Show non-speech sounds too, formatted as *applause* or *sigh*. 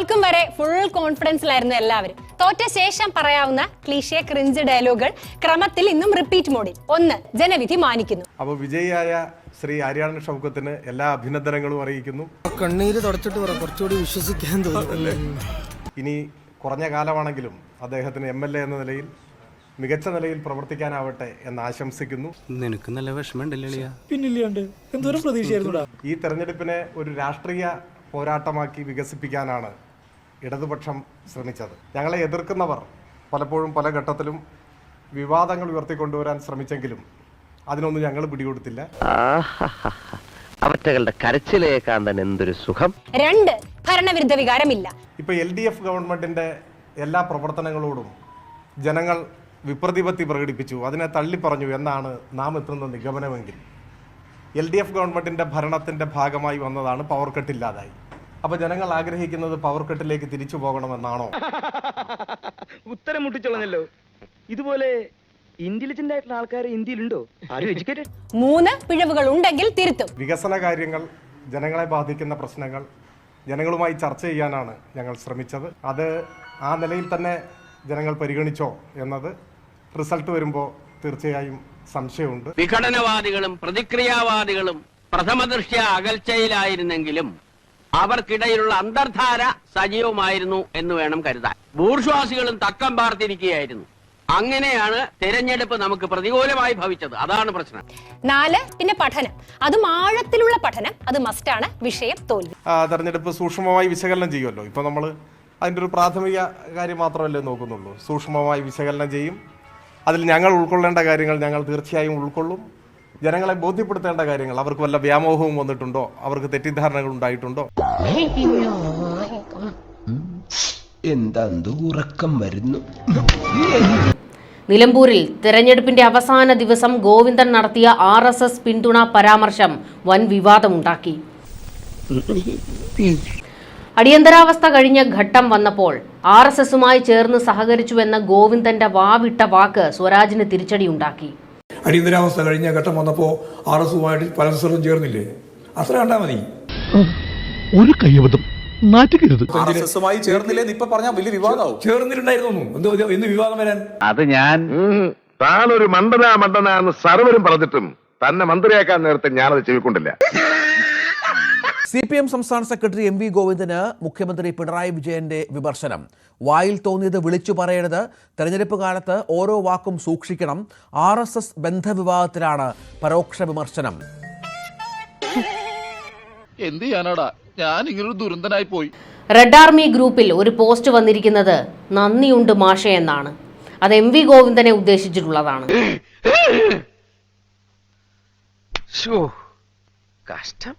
തോൽക്കും വരെ ഫുൾ കോൺഫിഡൻസിലായിരുന്നു എല്ലാവരും. തോറ്റ ശേഷം പറയാവുന്ന ക്ലീഷെ ക്രിഞ്ച് ഡയലോഗുകൾ ക്രമത്തിൽ ഇന്നും റിപ്പീറ്റ് മോഡിൽ ഒന്ന് ജനവിധി മാനിക്കുന്നു. അപ്പോൾ വിജയിയായ ശ്രീ ആര്യാടൻ ഷൗക്കത്തിന് എല്ലാ അഭിനന്ദനങ്ങളും അറിയിക്കുന്നു. കണ്ണീര് തുടച്ചിട്ട് പറ കുറച്ചുകൂടി വിശ്വസിക്കാൻ തോന്നുന്നു. ഇനി കുറഞ്ഞ കാലമാണെങ്കിലും അദ്ദേഹത്തിന് എം എൽ എ എന്ന നിലയിൽ മികച്ച നിലയിൽ പ്രവർത്തിക്കാനാവട്ടെ എന്ന് ആശംസിക്കുന്നു. നിനക്ക് നല്ല വിഷമമുണ്ടല്ലേ പിന്നില്ലാണ്ട് എന്തോരം പ്രതീക്ഷയായിരുന്നുടാ ഈ തെരഞ്ഞെടുപ്പിനെ ഒരു രാഷ്ട്രീയ പോരാട്ടമാക്കി വികസിപ്പിക്കാനാണ് ഇടതുപക്ഷം ശ്രമിച്ചത്. ഞങ്ങളെ എതിർക്കുന്നവർ പലപ്പോഴും പല ഘട്ടത്തിലും വിവാദങ്ങൾ ഉയർത്തിക്കൊണ്ടുവരാൻ ശ്രമിച്ചെങ്കിലും അതിനൊന്നും ഞങ്ങൾ പിടികൊടുത്തില്ല. അവറ്റകളുടെ കരച്ചിലേ കാണാൻ എന്തൊരു സുഖം. രണ്ട് ഭരണവിരുദ്ധ വികാരമില്ല. ഇപ്പൊ എൽ ഡി എഫ് ഗവൺമെന്റിന്റെ എല്ലാ പ്രവർത്തനങ്ങളോടും ജനങ്ങൾ വിപ്രതിപത്തി പ്രകടിപ്പിച്ചു. അതിനെ തള്ളി പറഞ്ഞു എന്നാണ് നാം എത്തുന്ന നിഗമനമെങ്കിൽ. എൽ ഡി എഫ് ഗവൺമെന്റിന്റെ ഭരണത്തിന്റെ ഭാഗമായി വന്നതാണ് പവർ കട്ട് ഇല്ലാതായി. അപ്പോൾ ജനങ്ങൾ ആഗ്രഹിക്കുന്നത് പവർ കട്ടിലേക്ക് തിരിച്ചു പോകണമെന്നാണോ? *laughs* ഉത്തരം മുട്ടിച്ചോളന്നല്ലോ ഇതുപോലെ ഇന്റലിജന്റ് ആയിട്ടുള്ള ആൾക്കാർ ഇന്ത്യയിലുണ്ടോ? മൂന്ന് പിഴവുകൾ ഉണ്ടെങ്കിൽ തിരുത്തും. വികസന കാര്യങ്ങൾ ജനങ്ങളെ ബാധിക്കുന്ന പ്രശ്നങ്ങൾ ജനങ്ങളുമായി ചർച്ച ചെയ്യാനാണ് ഞങ്ങൾ ശ്രമിച്ചത്. അത് ആ നിലയിൽ തന്നെ ജനങ്ങൾ പരിഗണിച്ചോ എന്നത് റിസൾട്ട് വരുമ്പോൾ തീർച്ചയായും സംശയമുണ്ട്. വിഘടനവാദികളും പ്രതിക്രിയാവാദികളും പ്രഥമദൃഷ്ട്യ അകൽച്ചയിലായിരുന്നെങ്കിലും അവർക്കിടയിലുള്ള അന്തർധാര സജീവമായിരുന്നു എന്ന് വേണം കരുതാൻ. ബൂർഷ്വാസികളും തക്കം പാർത്തിരിക്കുകയായിരുന്നു. അങ്ങനെയാണ് തെരഞ്ഞെടുപ്പ് നമുക്ക് പ്രതികൂലമായി ഭവിച്ചത്. അതാണ് പ്രശ്നം. നാല് പിന്നെ പഠനം. അതും ആഴത്തിലുള്ള പഠനം. അത് മസ്റ്റാണ് വിഷയം തോൽവി. തെരഞ്ഞെടുപ്പ് സൂക്ഷ്മമായി വിശകലനം ചെയ്യുമല്ലോ. ഇപ്പൊ നമ്മൾ അതിന്റെ ഒരു പ്രാഥമിക കാര്യം മാത്രമല്ലേ നോക്കുന്നുള്ളൂ. സൂക്ഷ്മമായി വിശകലനം ചെയ്യും. അതിൽ ഞങ്ങൾ ഉൾക്കൊള്ളേണ്ട കാര്യങ്ങൾ ഞങ്ങൾ തീർച്ചയായും ഉൾക്കൊള്ളും. ജനങ്ങളെ ബോധ്യപ്പെടുത്തേണ്ട കാര്യങ്ങൾ. അവർക്ക് വല്ല വ്യാമോഹവും വന്നിട്ടുണ്ടോ? അവർക്ക് തെറ്റിദ്ധാരണകൾ ഉണ്ടായിട്ടുണ്ടോ? എന്താ ഉറക്കം വരുന്നു? നിലമ്പൂരിൽ തെരഞ്ഞെടുപ്പിന്റെ അവസാന ദിവസം ഗോവിന്ദൻ നടത്തിയ ആർ എസ് എസ് പിന്തുണ പരാമർശം വൻ വിവാദമുണ്ടാക്കി. അടിയന്തരാവസ്ഥ കഴിഞ്ഞ ഘട്ടം വന്നപ്പോൾ ആർ എസ് എസുമായി ചേർന്ന് സഹകരിച്ചുവെന്ന ഗോവിന്ദന്റെ വാവിട്ട വാക്ക് സ്വരാജിന് തിരിച്ചടിയുണ്ടാക്കി. അടിയന്തരാവസ്ഥ കഴിഞ്ഞ ഘട്ടം വന്നപ്പോ ആർ എസുമായിട്ട് പല സ്ഥലവും ചേർന്നില്ലേ? അത്ര കണ്ടാ മതി. ഒരു കയ്യബദ്ധം. നാറ്റുകരുത് എസുമായി ചേർന്നില്ലേ ഇപ്പൊ പറഞ്ഞാൽ വലിയ വിവാദമാവും. ചേർന്നിട്ടുണ്ടായിരുന്നു എന്തോ എന്ന് വിവാദം വരാൻ. അത് ഞാൻ താനൊരു മണ്ടനാ മണ്ഡന എന്ന് സർവരും പറഞ്ഞിട്ടും തന്നെ മന്ത്രിയാക്കാൻ നേരത്തെ ഞാനത് ചെവിക്കൊണ്ടില്ല. സി പി എം സംസ്ഥാന സെക്രട്ടറി എം വി ഗോവിന്ദന് മുഖ്യമന്ത്രി പിണറായി വിജയന്റെ വിമർശനം. വായിൽ തോന്നിയത് വിളിച്ചു പറയരുത്. തെരഞ്ഞെടുപ്പ് കാലത്ത് ഓരോ വാക്കും സൂക്ഷിക്കണം. ആർ എസ് എസ് ബന്ധവിവാദത്തിലാണ് പരോക്ഷ വിമർശനം. എന്ത് ചെയ്യാനാടാ? ഞാൻ ഇങ്ങനൊരു ദുരന്തനായി പോയി. റെഡ് ആർമി ഗ്രൂപ്പിൽ ഒരു പോസ്റ്റ് വന്നിരിക്കുന്നത് നന്ദിയുണ്ട് മാഷ എന്നാണ്. അത് എം വി ഗോവിന്ദനെ ഉദ്ദേശിച്ചിട്ടുള്ളതാണ്. കഷ്ടം.